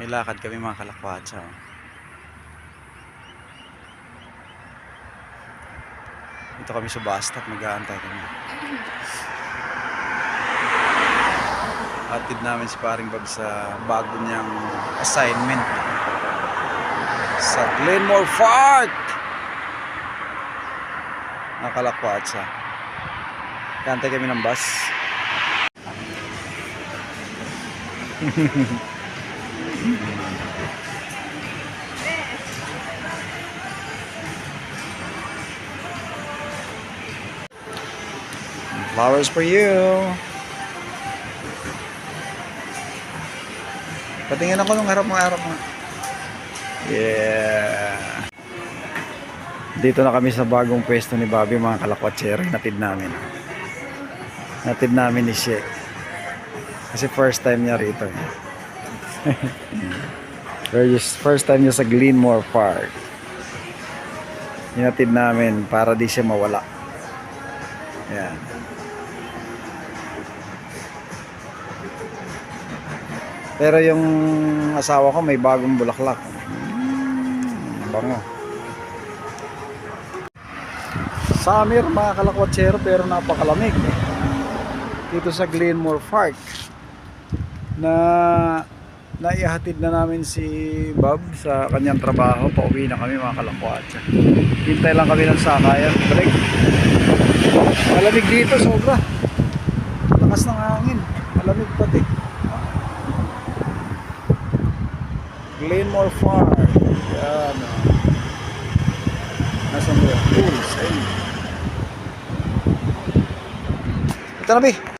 May lakad kami mga kalakwatsa. oh. Dito kami sa bus stop, mag-aantay kami. Atid namin si paring Bob sa bago niyang assignment sa Glenmore Park. Nakalakwatsa. Kantay kami ng bus. Flowers for you. Patingin ako nung harap mo harap mo. Yeah. Dito na kami sa bagong pwesto ni Bobby mga kalakwatsero. Natid namin. Natid namin ni She. Kasi first time niya rito. First first time niya sa Glenmore Park. Hinatid namin para di siya mawala. Yan. Pero yung asawa ko may bagong bulaklak. Mm, bango. Summer mga kalakwatsero pero napakalamig. Dito sa Glenmore Park na naihatid na namin si Bob sa kanyang trabaho. Pauwi na kami mga kalakwatsa. Hintay lang kami ng sakayan. Balik. Malamig dito sobra. Lakas ng hangin. Malamig pati. Glenmore Farm. Yan. Nasaan mo yan? Tools. Ayun. Ito na.